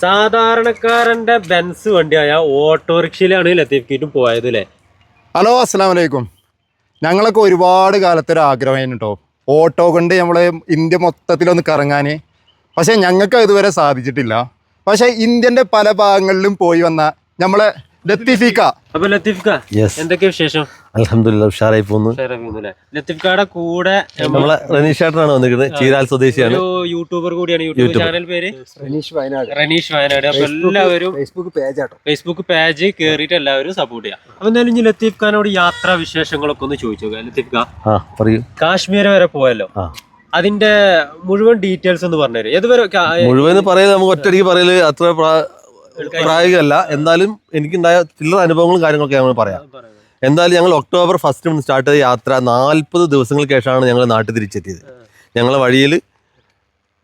സാധാരണക്കാരന്റെ ബെൻസ് വണ്ടിയായ ഓട്ടോറിക്ഷയിലാണ് ലത്തീഫ്ക്കിട്ടും പോയത് അല്ലേ ഹലോ അസ്സാം ഞങ്ങളൊക്കെ ഒരുപാട് കാലത്തൊരു ആഗ്രഹമായിരുന്നു കേട്ടോ ഓട്ടോ കൊണ്ട് നമ്മൾ ഇന്ത്യ മൊത്തത്തിലൊന്ന് കറങ്ങാൻ പക്ഷേ ഞങ്ങൾക്ക് ഇതുവരെ സാധിച്ചിട്ടില്ല. പക്ഷേ ഇന്ത്യന്റെ പല ഭാഗങ്ങളിലും പോയി വന്ന നമ്മളെ ലത്തീഫിക്ക. അപ്പൊ ലത്തീഫിക്ക യെസ് എന്തൊക്കെയാ വിശേഷം? അലഹമില്ല ഉഷാറായി പോകുന്നു. ലത്തീഫിക്കയുടെ കൂടെ നമ്മളെ റനീഷ് ചേട്ടനാണ് വന്നിരിക്കുന്നത് ചീരാൽ സ്വദേശിയാണ്. യൂട്യൂബർ കൂടിയാണ് യൂട്യൂബ് ചാനൽ പേര്? റനീഷ് വയനാട്. റനീഷ് വയനാട്. അപ്പൊ എല്ലാവരും ഫേസ്ബുക്ക് പേജ് ആട്ടോ. ഫേസ്ബുക്ക് പേജ് കേറിയിട്ട് എല്ലാവരും സപ്പോർട്ട് ചെയ്യാം. അപ്പൊ എന്തായാലും ഇനി ലത്തീഫ് ഖാനോട് യാത്രാ വിശേഷങ്ങളൊക്കെ ഒന്ന് ചോദിച്ചു ലത്തീഫ് ഖാൻ ആ പറയൂ. കാശ്മീർ വരെ പോയല്ലോ. അതിന്റെ മുഴുവൻ ഡീറ്റെയിൽസ് ഒന്ന് പറഞ്ഞുതരും. ഏതുവരെ മുഴുവൻ പറയൽ നമുക്ക് ഒറ്റയടിക്ക് പറയൽ അത്ര പ്രായോഗികമല്ല. എന്തായാലും എനിക്കുണ്ടായ ചില അനുഭവങ്ങളും കാര്യങ്ങളൊക്കെ ഞങ്ങൾ പറയാം. എന്തായാലും ഞങ്ങൾ ഒക്ടോബർ ഫസ്റ്റ് സ്റ്റാർട്ട് ചെയ്ത യാത്ര നാൽപ്പത് ദിവസങ്ങൾക്ക് ശേഷമാണ് ഞങ്ങൾ നാട്ടിൽ തിരിച്ചെത്തിയത്. ഞങ്ങളെ വഴിയിൽ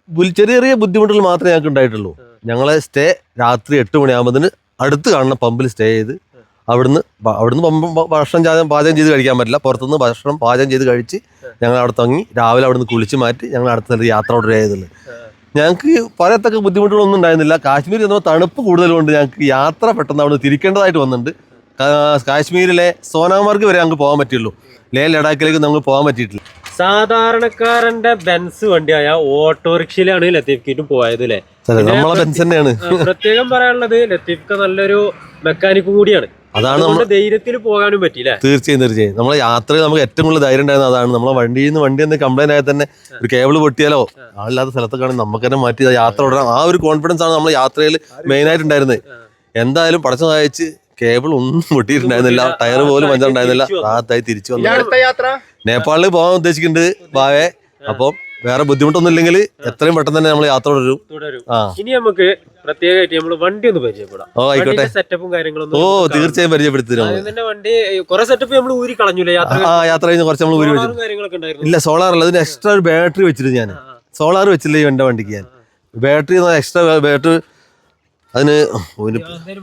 ചെറിയ ചെറിയ ബുദ്ധിമുട്ടുകൾ മാത്രമേ ഞങ്ങൾക്ക് ഉണ്ടായിട്ടുള്ളൂ. ഞങ്ങളെ സ്റ്റേ രാത്രി എട്ട് മണിയാകുമ്പോൾ അടുത്ത് കാണുന്ന പമ്പിൽ സ്റ്റേ ചെയ്ത് അവിടുന്ന് അവിടുന്ന് പമ്പ് ഭക്ഷണം ചാ- പാചകം ചെയ്ത് കഴിക്കാൻ പറ്റില്ല. പുറത്തുനിന്ന് ഭക്ഷണം പാചകം ചെയ്ത് കഴിച്ച് ഞങ്ങൾ അവിടെ തങ്ങി രാവിലെ അവിടുന്ന് കുളിച്ച് മാറ്റി ഞങ്ങൾ അടുത്ത യാത്ര ഓർഡർ ചെയ്തുള്ളൂ ഞങ്ങൾക്ക് പറയത്തക്ക ബുദ്ധിമുട്ടുകളൊന്നും ഉണ്ടായിരുന്നില്ല. കാശ്മീർ ചെന്നപ്പോൾ തണുപ്പ് കൂടുതലുകൊണ്ട് ഞങ്ങൾക്ക് യാത്ര പെട്ടെന്ന് അവിടെ തിരിക്കേണ്ടതായിട്ട് വന്നിട്ടുണ്ട്. കാശ്മീരിലെ സോനാമാർഗ് വരെ ഞങ്ങൾക്ക് പോകാൻ പറ്റുള്ളൂ ലേ ലഡാക്കിലേക്ക് നമുക്ക് പോകാൻ പറ്റിയിട്ടില്ല. സാധാരണക്കാരന്റെ ബെൻസ് വണ്ടിയായ ഓട്ടോറിക്ഷയിലാണ് ലത്തീഫ് കിറ്റും പോയത് അല്ലേ നമ്മളെ ബെൻസ് തന്നെയാണ്. പ്രത്യേകം പറയാനുള്ളത് ലത്തീഫ് ഖാൻ നല്ലൊരു മെക്കാനിക് കൂടിയാണ്. അതാണ് നമ്മൾ ധൈര്യത്തിൽ പോകാനും പറ്റില്ല തീർച്ചയായും തീർച്ചയായും. നമ്മളെ യാത്രയിൽ നമുക്ക് ഏറ്റവും കൂടുതൽ ധൈര്യം ഉണ്ടായിരുന്നത് അതാണ്. നമ്മളെ വണ്ടിയിൽ നിന്ന് വണ്ടി എന്ന് കംപ്ലൈന്റ് ആയാൽ തന്നെ ഒരു കേബിൾ പൊട്ടിയാലോ? ആളില്ലാത്ത സ്ഥലത്തൊക്കെ നമുക്ക് തന്നെ മാറ്റി യാത്ര തുടരാം ആ ഒരു കോൺഫിഡൻസ് ആണ് നമ്മൾ യാത്രയിൽ മെയിൻ ആയിട്ട് ഉണ്ടായിരുന്നത്. എന്തായാലും പടച്ചു സഹായിച്ച് കേബിൾ ഒന്നും പൊട്ടിയിട്ടുണ്ടായിരുന്നില്ല. ടയർ പോലും പഞ്ചറുണ്ടായിരുന്നില്ല റാത്തായി തിരിച്ചു വന്നു. യാത്ര? നേപ്പാളിൽ പോകാൻ ഉദ്ദേശിക്കുന്നുണ്ട് ബാവേ അപ്പം വേറെ ബുദ്ധിമുട്ടൊന്നും ഇല്ലെങ്കിൽ എത്രയും പെട്ടെന്ന് തന്നെ നമ്മൾ യാത്ര തുടരും. തുടരും. ആ. ഇനി നമുക്ക് പ്രത്യേകമായിട്ട് നമ്മൾ വണ്ടി ഒന്ന് പരിചയപ്പെടാം. ഓ ആയിക്കോട്ടെ. സെറ്റപ്പും കാര്യങ്ങളും ഓ തീർച്ചയായും പരിചയപ്പെടുത്തി തരാം ആദ്യം വണ്ടി കുറെ സെറ്റപ്പ് നമ്മൾ ഊരി കളഞ്ഞില്ല യാത്ര ആ യാത്ര കഴിഞ്ഞ് കുറച്ച് നമ്മൾ ഊരി വെച്ചു. ഇല്ല സോളാർ അല്ല അതിന് എക്സ്ട്രാ ഒരു ബാറ്ററി വെച്ചിരുന്നു ഞാൻ സോളാർ വെച്ചില്ല എന്റെ വണ്ടിക്ക് ഞാൻ. ബാറ്ററി എക്സ്ട്രാ ബാറ്ററി അതിന്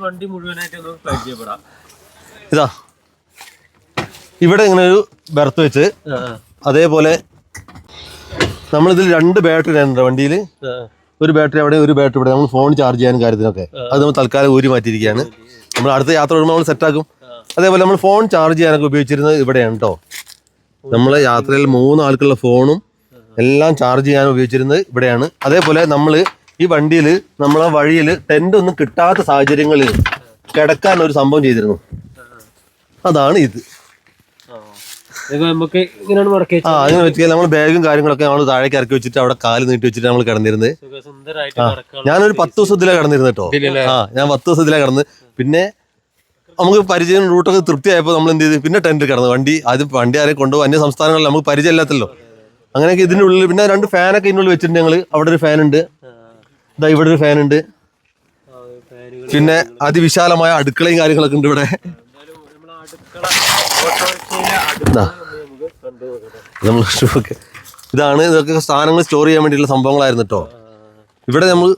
വണ്ടി മുഴുവനായിട്ട് പരിചയപ്പെടാം. ഇതാ. ഇവിടെ ഇങ്ങനെ ഒരു ബെർത്ത് വെച്ച് അതേപോലെ നമ്മളിതിൽ രണ്ട് ബാറ്ററി ഉണ്ട് വണ്ടിയിൽ ഒരു ബാറ്ററി അവിടെ ഒരു ബാറ്ററി ഇവിടെ. നമ്മൾ ഫോൺ ചാർജ് ചെയ്യാനും കാര്യത്തിനൊക്കെ. അത് നമ്മൾ തൽക്കാലം ഊരി മാറ്റിയിരിക്കുകയാണ്. നമ്മൾ അടുത്ത യാത്ര വരുമ്പോൾ നമ്മൾ സെറ്റാക്കും അതേപോലെ നമ്മൾ ഫോൺ ചാർജ് ചെയ്യാനൊക്കെ ഉപയോഗിച്ചിരുന്നത് ഇവിടെയാണ് കേട്ടോ നമ്മൾ യാത്രയിൽ മൂന്ന് ആൾക്കുള്ള ഫോണും എല്ലാം ചാർജ് ചെയ്യാൻ ഉപയോഗിച്ചിരുന്നത് ഇവിടെയാണ്. അതേപോലെ നമ്മൾ ഈ വണ്ടിയിൽ നമ്മളെ വഴിയിൽ ടെന്റ് ഒന്നും കിട്ടാത്ത സാഹചര്യങ്ങളിൽ കിടക്കാൻ ഒരു സംഭവം ചെയ്തിരുന്നു. അതാണ് ഇത്. നമുക്ക് ഇങ്ങനെയാണ് മടക്കി ആ അങ്ങനെ വെച്ചാൽ നമ്മൾ ബാഗും കാര്യങ്ങളൊക്കെ നമ്മൾ താഴേക്ക് ഇറക്കി വെച്ചിട്ട് അവിടെ കാൽ നീട്ടി വെച്ചിട്ട് നമ്മൾ കിടന്നിരുന്നത്. ഞാനൊരു പത്ത് ദിവസത്തിലാണ് കിടന്നിരുന്നത് കേട്ടോ ആ ഞാൻ പത്ത് ദിവസത്തിലാണ് കിടന്ന്. പിന്നെ നമുക്ക് പരിചയം റൂട്ടൊക്കെ തൃപ്തിയായപ്പോൾ നമ്മൾ എന്ത് ചെയ്തു? പിന്നെ ടെന്റ് കിടന്നു. വണ്ടി അത് വണ്ടി ആരെയും കൊണ്ടുപോകും അന്യ സംസ്ഥാനങ്ങളിൽ നമുക്ക് പരിചയം ഇല്ലാത്തല്ലോ അങ്ങനെയൊക്കെ ഇതിന്റെ ഉള്ളിൽ പിന്നെ രണ്ട് ഫാനൊക്കെ ഇതിനുള്ളിൽ വെച്ചിട്ടുണ്ട് ഞങ്ങൾ അവിടെ ഒരു ഫാനുണ്ട്. ഉണ്ട് ഇതാ ഇവിടെ ഒരു ഫാനുണ്ട്. ഉണ്ട് പിന്നെ അതിവിശാലമായ അടുക്കളയും കാര്യങ്ങളൊക്കെ ഉണ്ട് ഇവിടെ. നമ്മൾ ഇതാണ് ഇതൊക്കെ സാധനങ്ങൾ സ്റ്റോർ ചെയ്യാൻ വേണ്ടിയിട്ടുള്ള സംഭവങ്ങളായിരുന്നു കേട്ടോ ഇവിടെ നമ്മൾ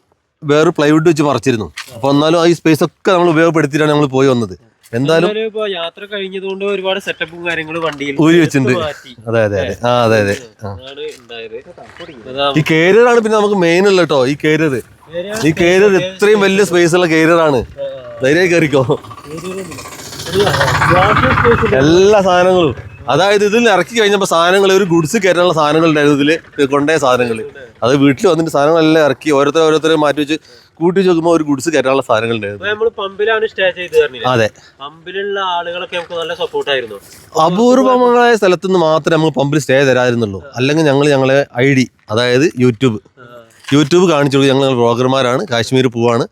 വേറെ പ്ലൈവുഡ് വെച്ച് മറച്ചിരുന്നു അപ്പൊ എന്നാലും ഈ സ്പേസ് ഒക്കെ നമ്മൾ ഉപയോഗപ്പെടുത്തിയിട്ടാണ് നമ്മൾ പോയി വന്നത്. എന്തായാലും യാത്ര കഴിഞ്ഞതുകൊണ്ട് ഒരുപാട് സെറ്റപ്പും കാര്യങ്ങളും വണ്ടിയിൽ ഊരി വെച്ചിട്ടുണ്ട്. അതെ അതെ അതെ. ആ അതെ അതെ. ഈ കേരിയർ ആണ് പിന്നെ നമുക്ക് മെയിൻ അല്ല കേട്ടോ ഈ കേരിയർ ഈ കേരിയർ ഇത്രയും വലിയ സ്പേസ് ഉള്ള കേരിയർ ആണ് ധൈര്യമായി കയറിക്കോ എല്ലാ സാധനങ്ങളും. അതായത് ഇതിൽ ഇറക്കി കഴിഞ്ഞപ്പോൾ സാധനങ്ങൾ ഒരു ഗുഡ്സ് കയറ്റാനുള്ള സാധനങ്ങൾ ഉണ്ടായിരുന്നു ഇതിൽ കൊണ്ടേ സാധനങ്ങൾ അത് വീട്ടിൽ വന്നിട്ട് സാധനങ്ങളെല്ലാം ഇറക്കി ഓരോരുത്തർ ഓരോരുത്തരെ മാറ്റി വെച്ച് കൂട്ടി ചോദിക്കുമ്പോൾ നോക്കുമ്പോൾ ഒരു ഗുഡ്സ് കയറ്റാനുള്ള സാധനങ്ങൾ ഉണ്ടായിരുന്നു. അതെ. പമ്പിലുള്ള ആളുകളൊക്കെ നമുക്ക് നല്ല സപ്പോർട്ടായിരുന്നു അപൂർവമായ സ്ഥലത്ത് നിന്ന് മാത്രമേ നമുക്ക് പമ്പിൽ സ്റ്റേ തരാതിരുന്നുള്ളൂ. അല്ലെങ്കിൽ ഞങ്ങൾ ഞങ്ങളെ ഐ ഡി അതായത് യൂട്യൂബ്. യൂട്യൂബ് കാണിച്ചു ഞങ്ങൾ ബ്ലോഗർമാരാണ് കാശ്മീർ പോവാണ്.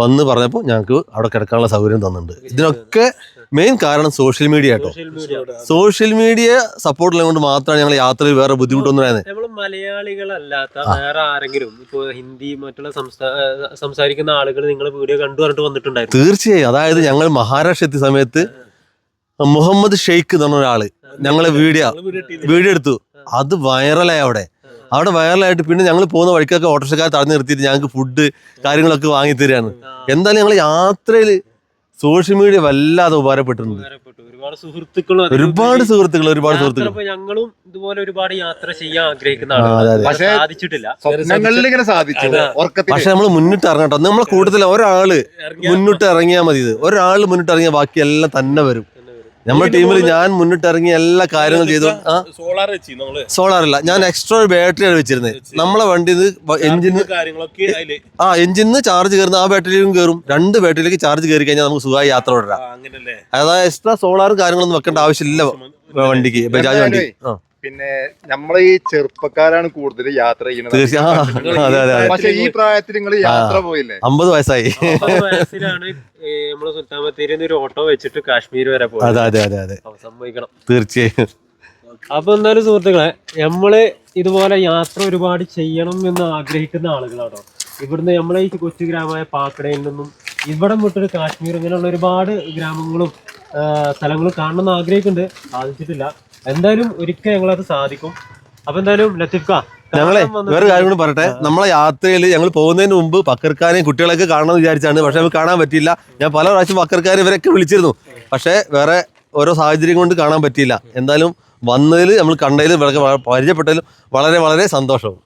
വന്ന് പറഞ്ഞപ്പോൾ ഞങ്ങൾക്ക് അവിടെ കിടക്കാനുള്ള സൗകര്യം തന്നിട്ടുണ്ട്. ഇതിനൊക്കെ മെയിൻ കാരണം സോഷ്യൽ മീഡിയ കേട്ടോ സോഷ്യൽ മീഡിയ സപ്പോർട്ട് കൊണ്ട് മാത്രമാണ് ഞങ്ങൾ യാത്രയിൽ വേറെ ബുദ്ധിമുട്ടൊന്നും നമ്മൾ മലയാളികളല്ലാത്ത വേറെ ആരെങ്കിലും ഇപ്പോ ഹിന്ദി മറ്റുള്ള സംസാരിക്കുന്ന ആളുകൾ നിങ്ങളെ വീഡിയോ കണ്ടു പറഞ്ഞിട്ട് വന്നിട്ടുണ്ടായിരുന്നു. തീർച്ചയായും. അതായത് ഞങ്ങൾ മഹാരാഷ്ട്ര എത്തിയ സമയത്ത് മുഹമ്മദ് ഷെയ്ഖ് എന്ന് പറഞ്ഞ ഒരാൾ ഞങ്ങളെ വീഡിയോ വീഡിയോ എടുത്തു. അത് വൈറലായി അവിടെ. അവിടെ വൈറലായിട്ട് പിന്നെ ഞങ്ങൾ പോകുന്ന വഴിക്കൊക്കെ ഓട്ടോറിക്ഷക്കാർ തടഞ്ഞു നിർത്തിയിട്ട് ഞങ്ങൾക്ക് ഫുഡ് കാര്യങ്ങളൊക്കെ വാങ്ങി തരികയാണ്. എന്തായാലും ഞങ്ങൾ യാത്രയിൽ സോഷ്യൽ മീഡിയ വല്ലാതെ ഉപകാരപ്പെട്ടിട്ടുണ്ട്. ഉപകാരപ്പെട്ടു. ഒരുപാട് സുഹൃത്തുക്കൾ ഒരുപാട് സുഹൃത്തുക്കൾ ഒരുപാട് യാത്ര സുഹൃത്തുക്കൾ ഇപ്പൊ ഞങ്ങളും ഇതുപോലെ ഒരുപാട് യാത്ര ചെയ്യാൻ ആഗ്രഹിക്കുന്ന ആ, അതെ, അതെ. ആളുകൾ പക്ഷേ സാധിച്ചിട്ടില്ല. സ്വപ്നങ്ങളിൽ ഇങ്ങനെ സാധിച്ചു. പക്ഷെ നമ്മൾ മുന്നിട്ട് ഇറങ്ങട്ടോ നമ്മളെ കൂട്ടത്തിൽ ഒരാൾ മുന്നിട്ട് ഇറങ്ങിയാൽ മതി ഇത്. ഒരാൾ മുന്നിട്ട് ഇറങ്ങിയാൽ ബാക്കി എല്ലാം തന്നെ വരും. നമ്മുടെ ടീമിൽ ഞാൻ മുന്നിട്ട് ഇറങ്ങി എല്ലാ കാര്യങ്ങളും ചെയ്തു. സോളാർ വെച്ച് നമ്മൾ. സോളാർ അല്ല ഞാൻ എക്സ്ട്രാ ഒരു ബാറ്ററിയാണ് വെച്ചിരുന്നത്. നമ്മളെ വണ്ടി എഞ്ചിന് ആ എഞ്ചിന് ചാർജ് കയറുന്ന ആ ബാറ്ററിയിലും കയറും. രണ്ട് ബാറ്ററിയിലേക്ക് ചാർജ് കയറി കഴിഞ്ഞാൽ നമുക്ക് സുഖമായി യാത്ര തുടരാം. അതായത് എക്സ്ട്രാ സോളാറും കാര്യങ്ങളൊന്നും വെക്കേണ്ട ആവശ്യമില്ല വണ്ടിക്ക്. ബജാജ് വണ്ടി. ആ. പിന്നെ നമ്മളെ ഈ ചെറുപ്പക്കാരാണ് കൂടുതൽ യാത്ര ചെയ്യുന്നത്. അതെ അതെ അതെ പക്ഷെ ഈ പ്രായത്തിൽ നിങ്ങൾ യാത്ര പോയില്ലേ? അമ്പത് വയസ്സായി. വയസ്സിലാണ് നമ്മൾ സുൽത്താൻ ബത്തേരിന്ന് ഒരു ഓട്ടോ വെച്ചിട്ട് കാശ്മീർ വരെ അതെ അതെ അതെ അതെ. തീർച്ചയായും. അപ്പൊ എന്തായാലും സുഹൃത്തുക്കളെ നമ്മൾ ഇതുപോലെ യാത്ര ഒരുപാട് ചെയ്യണം എന്ന് ആഗ്രഹിക്കുന്ന ആളുകളാണോ ഇവിടുന്ന് നമ്മളെ ഈ കൊച്ചു ഗ്രാമമായ പാക്കടയിൽ നിന്നും ഇവിടം വിട്ടൊരു കാശ്മീർ ഇങ്ങനെയുള്ള ഒരുപാട് ഗ്രാമങ്ങളും ആ, സ്ഥലങ്ങളും കാണണമെന്ന് ആഗ്രഹിക്കുന്നുണ്ട്. സാധിച്ചിട്ടില്ല. എന്തായാലും ഒരിക്കൽ ഞങ്ങളത് സാധിക്കും. അപ്പൊ എന്തായാലും ലത്തിഫ്ക ഞങ്ങളെ വേറെ കാര്യം കൂടി പറയട്ടെ. നമ്മളെ യാത്രയിൽ ഞങ്ങൾ പോകുന്നതിന് മുമ്പ് പക്കർക്കാരെയും കുട്ടികളെയൊക്കെ കാണണമെന്ന് വിചാരിച്ചാണ്. പക്ഷെ നമുക്ക് കാണാൻ പറ്റിയില്ല. ഞാൻ പല പ്രാവശ്യം പക്കർക്കാരെ ഇവരൊക്കെ വിളിച്ചിരുന്നു. പക്ഷേ വേറെ ഓരോ സാഹചര്യം കൊണ്ട് കാണാൻ പറ്റിയില്ല. എന്തായാലും വന്നതിൽ നമ്മൾ കണ്ടതിൽ പരിചയപ്പെട്ടതിലും വളരെ വളരെ സന്തോഷവും